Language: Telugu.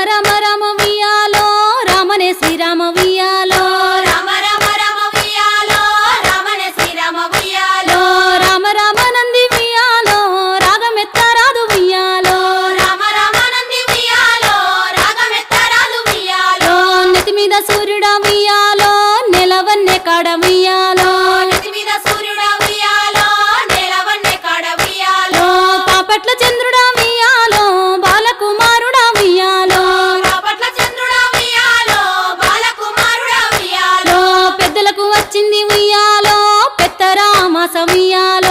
மர மர సమయాలు